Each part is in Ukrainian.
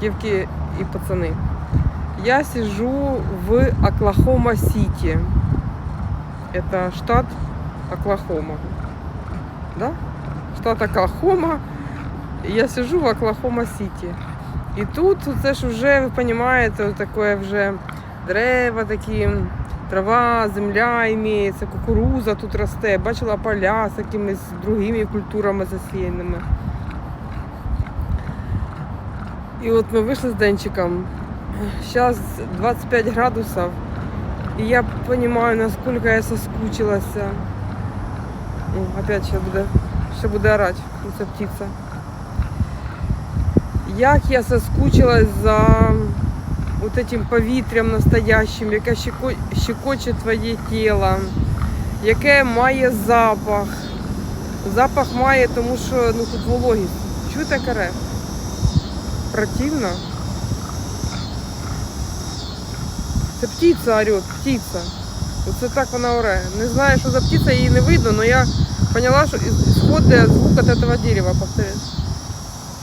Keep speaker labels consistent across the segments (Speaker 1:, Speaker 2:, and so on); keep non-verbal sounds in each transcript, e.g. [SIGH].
Speaker 1: девки и пацаны. Я сижу в Оклахома-Сити. Это штат Оклахома. Да? Штат Оклахома. Я сижу в Оклахома-Сіті. І тут це ж вже, ви розумієте, таке вже дерева такі, трава, земля імеється, кукуруза тут росте. Бачила поля з якимись другими культурами засіяними. І от ми вийшли з Денчиком. Зараз 25 градусів. І я розумію, наскільки я соскучилася. О, опять ще буде, ще буде орати, ця птиця. Як я соскучилась за вот этим повітрям настоящим, яке щеко- щекоче твоє тіло, яке має запах. Запах має, тому що ну, тут вологість. Чуєте каре? Противно. Це птиця орет, птиця. Оце так вона оре. Не знаю, що за птиця, її не видно, але я поняла, що исходить звук от этого дерева, повторюю.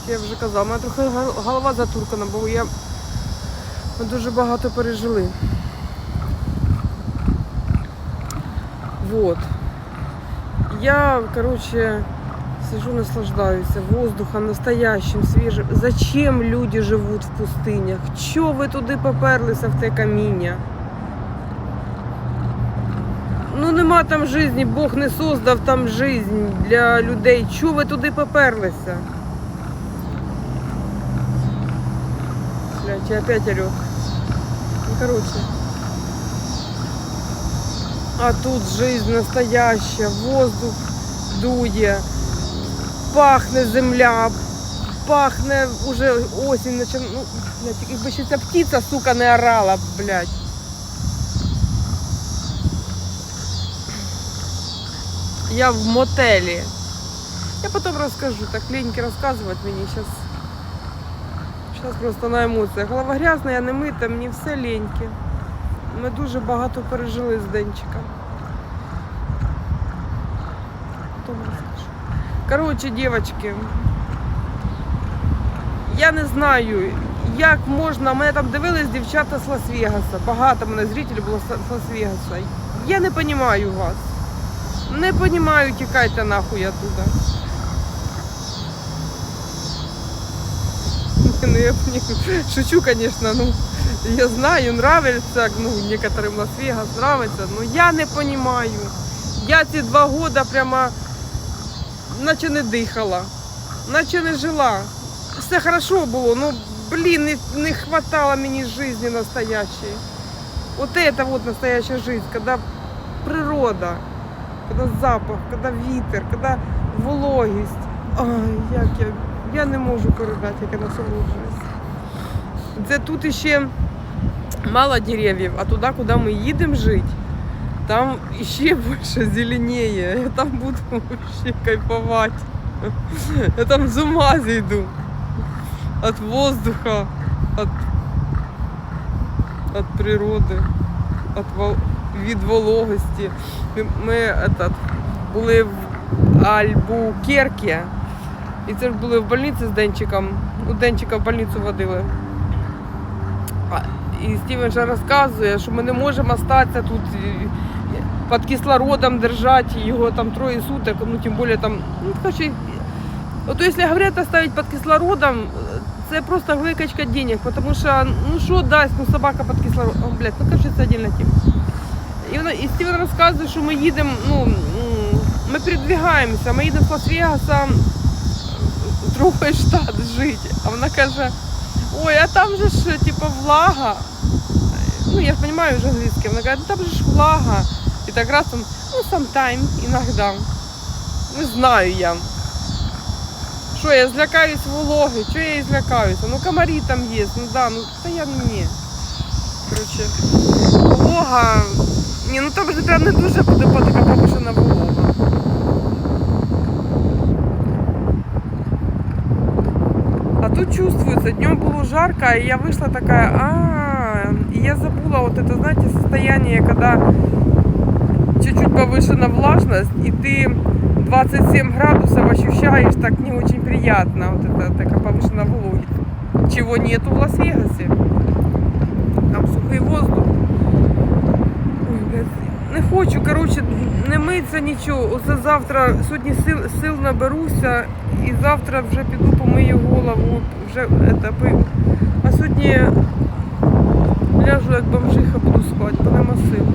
Speaker 1: Я вже казала, у мене трохи голова затуркана, бо я ми дуже багато пережили. Вот. Я, короче, сижу, наслаждаюся воздухом настоящим, свіжим. Зачем люди живуть в пустинях? Чого ви туди поперлися в те каміння? Ну нема там житті, Бог не создав там жизнь для людей. Чого ви туди поперлися? Блять, и опять орет. Ну, короче. А тут жизнь настоящая, воздух дує, пахне земля, пахне уже осінь, наче, ну, блядь, якби ще ця птиця, сука, не орала, блядь. Я в мотелі. Я потом расскажу, так леньки рассказывать мені сейчас. Зараз просто на емоціях. Голова грязна, я не мита, мені все ліньки. Ми дуже багато пережили з Денчиком. Потім розкажу. Коротше, дівчатки, я не знаю, як можна. Мене там дивились дівчата з Лас-Вегаса. Багато мене зрителів було з Лас-Вегаса. Я не розумію вас. Не розумію, тікайте нахуй оттуда. [LAUGHS] Ну, я шучу, конечно, ну, я знаю, нравится, ну, некоторым Лас-Вегас нравится, но я не понимаю. Я ці два года прямо, наче не дихала, наче не жила. Все хорошо було, ну, блин, не, не хватало мені жизни настоящей. Вот это вот настоящая жизнь, когда природа, когда запах, когда вітер, когда вологість. Ай, як я, я не можу передати, як я насолоджуюсь. Це тут іще мало деревьев, а туди, куди ми їдемо жити, там ще більше зеленіє. Я там буду вообще кайфувати. Я там з ума зійду. От воздуха, от, от природи, от, від вологості. Ми, ми этот, були в Альбукерке. І це ж були в больниці з Денчиком. Ну, Денчика в больницю водили. І Стівен же розказує, що ми не можемо остатися тут під кислородом держати його там троє суток, ну тим більше там, ну короче, от якщо говорять оставить під кислородом, це просто викачка денег, тому що, ну що дасть, ну собака під кислородом, блядь, ну короче, це отдельна тема. І, вона, і Стівен розказує, що ми їдемо, ну, м, ми передвигаємося, ми їдемо з Лас-Вегаса в другий штат жити. А вона каже, ой, а там же ж типа влага. Ну, я розумію вже англійське. Вона каже, ну там же ж влага. І так раз там, ну, sometime, іноді. Не знаю я. Що, я злякаюсь вологи, що я і злякаюся? Ну, комарі там є, ну да, ну та я ні. Коротше, волога. Ні, ну там же прям не дуже буде така повишена волога. А тут чувствуется, днем было жарко, и я вышла такая, а, и я забыла вот это, знаете, состояние, когда чуть-чуть повышена влажность, и ты 27 градусов ощущаешь так не очень приятно, вот это такая повышенная вологость. чого нету в Лас-Вегасе. Там сухий воздух. Ой, блядь, не хочу, коротше, не миться нічого. Оце завтра, сьогодні сил, сил наберуся і завтра вже піду помию голову, вже это, пи- А сьогодні ляжу як бомжиха буду спати, бо нема сил.